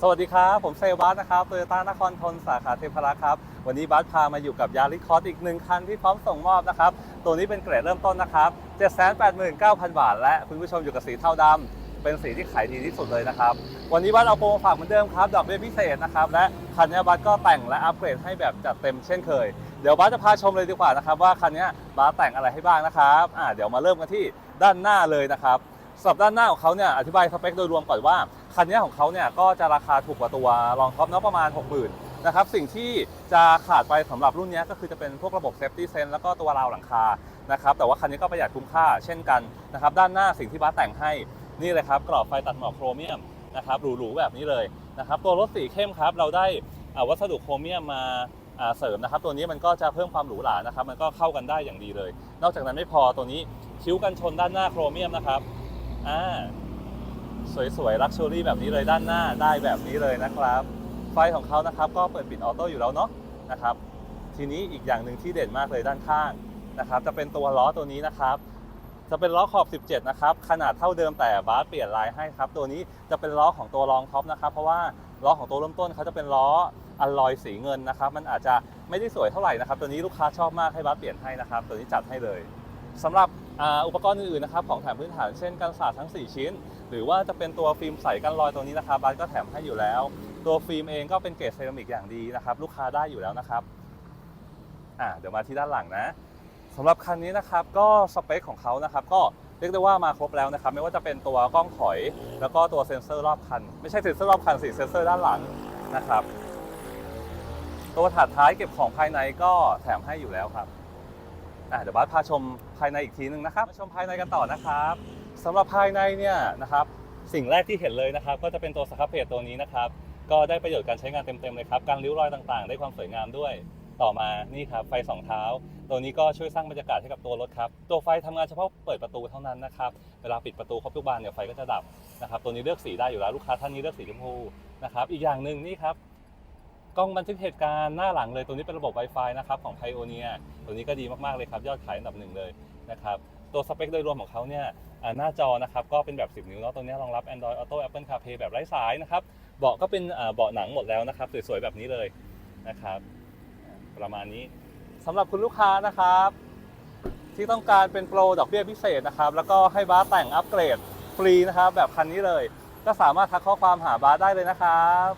สวัสดีครับ ผมเซบัสนะครับโตโยต้านครทนสาขาเทพรักษ์ครับ วันนี้บัสพามาอยู่กับยาริคอสอีกหนึ่งคันที่พร้อมส่งมอบนะครับ ตัวนี้เป็นเกรดเริ่มต้นนะครับ 789,000 บาท และคุณผู้ชมอยู่กับสีเทาดำเป็นสีที่ขายดีที่สุดเลยนะครับ วันนี้บัสเอาโปรมาฝากเหมือนเดิมครับ ดอกเบี้ยพิเศษนะครับ และคันนี้บัสก็แต่งและอัปเกรดให้แบบจัดเต็มเช่นเคย เดี๋ยวบัสจะพาชมเลยดีกว่านะครับว่าคันนี้บัสแต่งอะไรให้บ้างนะครับอ่าเดี๋ยวมาเริ่มกันที่ด้านหน้าเลยนะครับสำหรับด้านหน้าของเขาเนี่ยอธิบายสเปคโดยรวมก่อนว่า คันนี้ของเขาเนี่ยก็จะราคาถูกกว่าตัวรองท็อปเนาะประมาณ 60,000นะครับสิ่งที่จะขาดไปสำหรับรุ่นนี้ก็คือจะเป็นพวกระบบเซฟตี้เซนแล้วก็ตัวราวหลังคานะครับแต่ว่าคันนี้ก็ประหยัดคุ้มค่าเช่นกันนะครับด้านหน้าสิ่งที่บ้าแต่งให้นี่เลยครับกรอบไฟตัดหมอกโครเมียมนะครับหรูๆแบบนี้เลยนะครับตัวรถสีเข้มครับเราได้วัสดุโครเมียมมาเสริมนะครับตัวนี้มันก็จะเพิ่มความหรูหรานะครับมันก็เข้ากันได้อย่างดีเลย นอกจากนั้นไม่พอตัวนี้คิ้วกันชนด้านหน้าโครเมียมนะครับอ่า สวยๆลักชัวรี่แบบนี้เลยด้านหน้าได้แบบนี้เลยนะครับ ไฟของเขานะครับก็เปิดปิดออโต้อยู่แล้วเนาะนะครับ ทีนี้อีกอย่างหนึ่งที่เด่นมากเลยด้านข้างนะครับ จะเป็นตัวล้อตัวนี้นะครับจะเป็นล้อขอบ 17 นะครับ ขนาดเท่าเดิมแต่บาร์เปลี่ยนลายให้ครับ ตัวนี้จะเป็นล้อของตัวรองท็อปนะครับ เพราะว่าล้อของตัวเริ่มต้นเขาจะเป็นล้ออลลอยสีเงินนะครับ มันอาจจะไม่ได้สวยเท่าไหร่นะครับ ตัวนี้ลูกค้าชอบมากให้บาร์เปลี่ยนให้นะครับ ตัวนี้จัดให้เลยสำหรับอุปกรณ์อื่นๆนะครับของแถมพื้นฐานเช่นกันศาสตร์ทั้ง 4 ชิ้น หรือว่าจะเป็นตัวฟิล์มใสกันรอยตัวนี้นะครับบาร์ก็แถมให้อยู่แล้ว ตัวฟิล์มเองก็เป็นเกรดเซรามิกอย่างดีนะครับลูกค้าได้อยู่แล้วนะครับอ่าเดี๋ยวมาที่ด้านหลังนะสำหรับคันนี้นะครับก็สเปคของเขานะครับก็เรียกได้ว่ามาครบแล้วนะครับไม่ว่าจะเป็นตัวกล้องถอย แล้วก็ตัวเซ็นเซอร์รอบคัน ไม่ใช่เซ็นเซอร์รอบคันสิเซ็นเซอร์ด้านหลังนะครับ ตัวถาดท้ายเก็บของภายในก็แถมให้อยู่แล้วครับเดี๋ยวบาสพาชมภายในอีกทีนึงนะครับมาชมภายในกันต่อนะครับ สำหรับภายในเนี่ยนะครับสิ่งแรกที่เห็นเลยนะครับ ก็จะเป็นตัวสครับเพจตัวนี้นะครับ ก็ได้ประโยชน์การใช้งานเต็มๆเลยครับการริ้วรอยต่างๆ ได้ความสวยงามด้วยต่อมานี่ครับไฟสองเท้า ตัวนี้ก็ช่วยสร้างบรรยากาศให้กับตัวรถครับ ตัวไฟทำงานเฉพาะเปิดประตูเท่านั้นนะครับ เวลาปิดประตูครบทุกบานเนี่ยไฟก็จะดับนะครับ ตัวนี้เลือกสีได้อยู่แล้วลูกค้าท่านนี้เลือกสีชมพูนะครับ อีกอย่างหนึ่งนี่ครับกล้องบันทึกเหตุการณ์หน้าหลังเลย ตัวนี้เป็นระบบ Wi-Fi นะครับของ Pioneer ตัวนี้ก็ดีมากๆเลยครับยอดขายอันดับหนึ่งเลยนะครับ ตัวสเปคโดยรวมของเขาเนี่ยหน้าจอนะครับก็เป็นแบบ 10 นิ้วเนาะตัวนี้รองรับ Android Auto Apple CarPlay แบบไร้สายนะครับเบาะก็เป็นเบาะหนังหมดแล้วนะครับสวยๆแบบนี้เลยนะครับ ประมาณนี้สำหรับคุณลูกค้านะครับ ที่ต้องการเป็นโปรดอกเบี้ยพิเศษนะครับ แล้วก็ให้บ้าแต่งอัปเกรดฟรีนะครับ แบบคันนี้เลย ก็สามารถทักข้อความหาบ้าได้เลยนะครับ